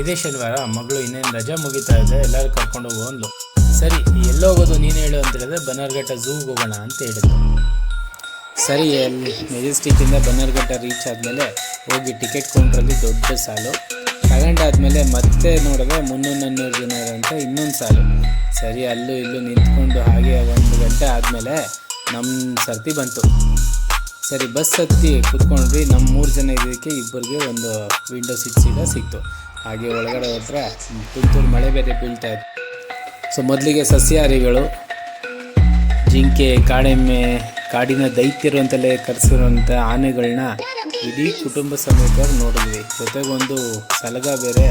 ಇದೇ ಶನಿವಾರ ಮಗಳು ಇನ್ನೇನು ರಜಾ ಮುಗಿತಾ ಇದೆ, ಎಲ್ಲರೂ ಕರ್ಕೊಂಡು ಹೋಗು ಅಂದ್ಲು. ಸರಿ ಎಲ್ಲ ಹೋಗೋದು ನೀನು ಹೇಳು ಅಂತ ಹೇಳಿದ್ರೆ ಬನ್ನರ್ಘಟ್ಟ ಝೂಗೆ ಹೋಗೋಣ ಅಂತ ಹೇಳಿದ್ರು ಸರಿ ಅಲ್ಲಿ ಮೆಜೆಸ್ಟಿಕ್ಕಿಂದ ಬನ್ನರ್ಘಟ್ಟ ರೀಚ್ ಆದಮೇಲೆ ಹೋಗಿ ಟಿಕೆಟ್ ಕೌಂಟ್ರಲ್ಲಿ ದೊಡ್ಡ ಸಾಲು. ತಗೊಂಡಾದ್ಮೇಲೆ ಮತ್ತೆ ನೋಡಿದ್ರೆ ಮುನ್ನೂರು ನಾನ್ನೂರು ಜನ ಇರೋಂಥ ಇನ್ನೊಂದು ಸಾಲು. ಸರಿ, ಅಲ್ಲೂ ಇಲ್ಲೂ ನಿಂತ್ಕೊಂಡು ಹಾಗೆ ಒಂದು ಗಂಟೆ ಆದಮೇಲೆ ನಮ್ಮ ಸರ್ತಿ ಬಂತು. ಸರಿ, ಬಸ್ ಹತ್ತಿ ಕುತ್ಕೊಂಡ್ವಿ. ನಮ್ಮ ಮೂರು ಜನ ಇದಕ್ಕೆ ಇಬ್ಬರಿಗೆ ಒಂದು ವಿಂಡೋ ಸೀಟ್ ಸೀಟ ಸಿಕ್ತು. ಹಾಗೆ ಒಳಗಡೆ ಹೋದ್ರೆ ತುಂತುರು ಮಳೆ ಬೇರೆ ಬೀಳ್ತಾ ಇತ್ತು ಸೊ ಮೊದಲಿಗೆ ಸಸ್ಯಹಾರಿಗಳು, ಜಿಂಕೆ, ಕಾಡೆಮ್ಮೆ, ಕಾಡಿನ ದೈತ್ಯರು ಅಂತಲೇ ಕರೆಸಿರುವಂಥ ಆನೆಗಳನ್ನ ಇಡೀ ಕುಟುಂಬ ಸಮೇತ ನೋಡಿದ್ವಿ. ಜೊತೆಗೊಂದು ಸಲಗ ಬೇರೆ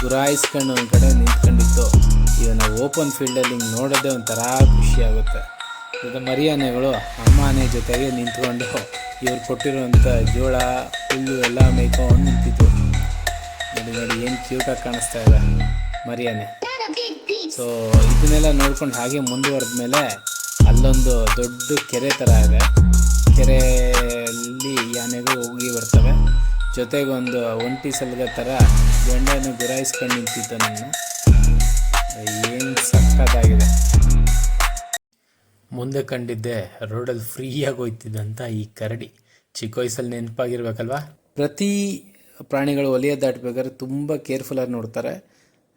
ಗುರಾಯಿಸ್ಕೊಂಡು ಒಂದು ಕಡೆ ನಿಂತ್ಕೊಂಡಿತ್ತು. ಇವನ್ನ ಓಪನ್ ಫೀಲ್ಡಲ್ಲಿ ಹಿಂಗೆ ನೋಡೋದೇ ಒಂಥರ ಖುಷಿ ಆಗುತ್ತೆ. ಮರಿ ಆನೆಗಳು ಅಮ್ಮ ಆನೆ ಜೊತೆಗೆ ನಿಂತ್ಕೊಂಡು ಇವ್ರು ಕೊಟ್ಟಿರುವಂಥ ಜೋಳ, ಹುಲ್ಲು ಎಲ್ಲ ಮೇಯ್ಕೊಂಡು ನಿಂತಿತ್ತು. ನೋಡಿ ನೋಡಿ ಏನು ಕ್ಯೂಟಾಗಿ ಕಾಣಿಸ್ತಾ ಇದೆ ಮರಿಯಾನೆ. ಸೊ ಇದನ್ನೆಲ್ಲ ನೋಡ್ಕೊಂಡು ಹಾಗೆ ಮುಂದುವರೆದ ಮೇಲೆ ಅಲ್ಲೊಂದು ದೊಡ್ಡ ಕೆರೆ ಥರ ಇದೆ. ಕೆರೆಯಲ್ಲಿ ಈ ಆನೆಗಳು ಹೋಗಿ ಬರ್ತವೆ. ಜೊತೆಗೊಂದು ಒಂಟಿ ಸಲಗ ಥರ ಗಂಡನ ಗುರಾಯಿಸ್ಕೊಂಡು ನಿಂತಿತ್ತು ನಾನು ಏನು ಸಕ್ಕತ್ತಾಗಿದೆ ಮುಂದೆ ಕಂಡಿದ್ದೆ ರೋಡಲ್ಲಿ ಫ್ರೀಯಾಗಿ ಹೋಯ್ತಿದ್ದಂಥ ಈ ಕರಡಿ. ಚಿಕ್ಕ ವಯಸ್ಸಲ್ಲಿ ನೆನಪಾಗಿರ್ಬೇಕಲ್ವಾ? ಪ್ರತಿ ಪ್ರಾಣಿಗಳು ಒಲಿಯ ದಾಟಬೇಕಾದ್ರೆ ತುಂಬ ಕೇರ್ಫುಲ್ಲಾಗಿ ನೋಡ್ತಾರೆ.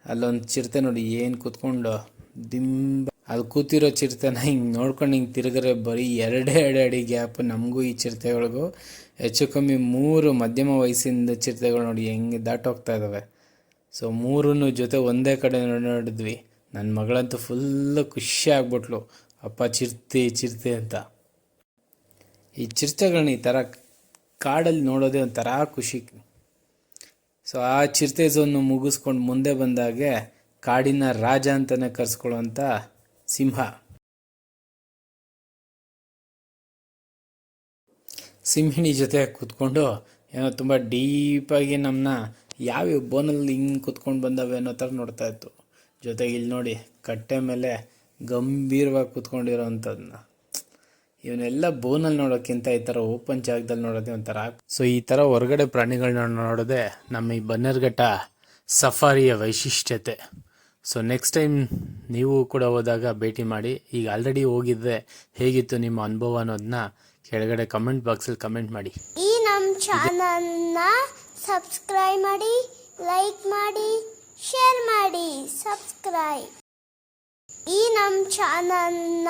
ಅಲ್ಲೊಂದು ಚಿರತೆ ನೋಡಿ ಏನು ಕೂತ್ಕೊಂಡು ದಿಂಬ ಅದು ಕೂತಿರೋ ಚಿರತೆನ ಹಿಂಗೆ ನೋಡ್ಕೊಂಡು ಹಿಂಗೆ ತಿರುಗರೆ ಬರೀ ಎರಡೇ ಎರಡು ಅಡಿ ಗ್ಯಾಪ್ ನಮಗೂ ಈ ಚಿರತೆಗಳಿಗೂ. ಹೆಚ್ಚು ಕಮ್ಮಿ ಮೂರು ಮಧ್ಯಮ ವಯಸ್ಸಿಂದ ಚಿರತೆಗಳು ನೋಡಿ ಹೆಂಗೆ ದಾಟೋಗ್ತಾ ಇದ್ದಾವೆ ಸೊ ಮೂರನ್ನು ಜೊತೆ ಒಂದೇ ಕಡೆ ನೋಡಿದ್ವಿ. ನನ್ನ ಮಗಳಂತೂ ಫುಲ್ಲು ಖುಷಿ ಆಗ್ಬಿಟ್ಲು. ಅಪ್ಪ ಚಿರತೆ ಚಿರತೆ ಅಂತ. ಈ ಚಿರತೆಗಳನ್ನ ಈ ಥರ ಕಾಡಲ್ಲಿ ನೋಡೋದೇ ಒಂಥರ ಖುಷಿ. ಸೊ ಆ ಚಿರತೆ ಝೋನ್ನು ಮುಗಿಸ್ಕೊಂಡು ಮುಂದೆ ಬಂದಾಗೆ ಕಾಡಿನ ರಾಜ ಅಂತಲೇ ಕರೆಸ್ಕೊಳ್ಳುವಂಥ ಸಿಂಹ. ಸಿಂಹಿಣಿ ಜೊತೆ ಕೂತ್ಕೊಂಡು ಏನೋ ತುಂಬ ಡೀಪಾಗಿ ನಮ್ಮನ್ನ ಯಾವ್ಯಾವ ಬೋನಲ್ಲಿ ಹಿಂಗೆ ಕೂತ್ಕೊಂಡು ಬಂದವೆ ಅನ್ನೋ ಥರ ನೋಡ್ತಾ ಇತ್ತು. ಜೊತೆಗೆ ಇಲ್ಲಿ ನೋಡಿ ಕಟ್ಟೆ ಮೇಲೆ ಗಂಭೀರವಾಗಿ ಕೂತ್ಕೊಂಡಿರೋವಂಥದ್ದನ್ನ ಇವನ್ನೆಲ್ಲ ಬೋನಲ್ಲಿ ನೋಡೋಕ್ಕಿಂತ ಈ ಥರ ಓಪನ್ ಜಾಗದಲ್ಲಿ ನೋಡೋದೇ ಒಂಥರ. ಸೊ ಈ ಥರ ಹೊರಗಡೆ ಪ್ರಾಣಿಗಳನ್ನ ನೋಡೋದೇ ನಮ್ಮ ಈ ಬನ್ನರ್ಘಟ್ಟ ಸಫಾರಿಯ ವೈಶಿಷ್ಟ್ಯತೆ. ಸೊ ನೆಕ್ಸ್ಟ್ ಟೈಮ್ ನೀವು ಕೂಡ ಹೋದಾಗ ಭೇಟಿ ಮಾಡಿ, ಈಗ ಆಲ್ರೆಡಿ ಹೋಗಿದ್ದೆ, ಹೇಗಿತ್ತು ನಿಮ್ಮ ಅನುಭವ ಅನ್ನೋದನ್ನ ಕೆಳಗಡೆ ಕಮೆಂಟ್ ಬಾಕ್ಸಲ್ಲಿ ಕಮೆಂಟ್ ಮಾಡಿ. ಈ ನಮ್ಮ ಚಾನಲ್ನ ಸಬ್ಸ್ಕ್ರೈಬ್ ಮಾಡಿ ಲೈಕ್ ಮಾಡಿ ಶೇರ್ ಮಾಡಿ ಸಬ್ಸ್ಕ್ರೈಬ್ ಈ ನಮ್ಮ ಚಾನಲ್ನ